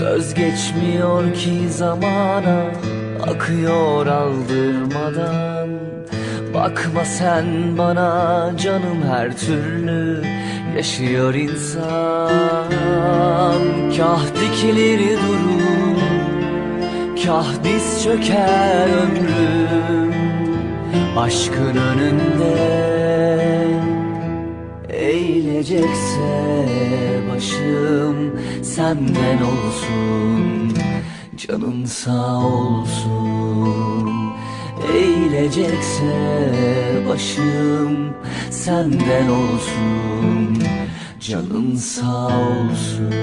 Söz geçmiyor ki zamana Akıyor aldırmadan. Bakma sen bana canım her türlü Yaşıyor insan. Kah dikilir durur Kah diz çöker ömrüm. Aşkın önünde Eğilecekse başım senden olsun Canın sağ olsun. Eğilecekse başım senden olsun Canın sağ olsun.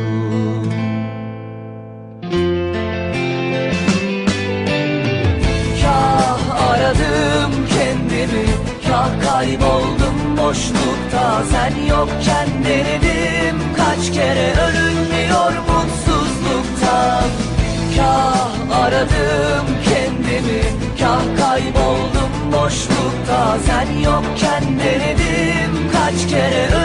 Kah aradım kendimi Kah kayboldum boşlukta Sen yokken denedim Kaç kere ölünmüyor mutsuzluktan Kah aradım kendimi Kah kayboldum boşlukta Sen yokken denedim Kaç kere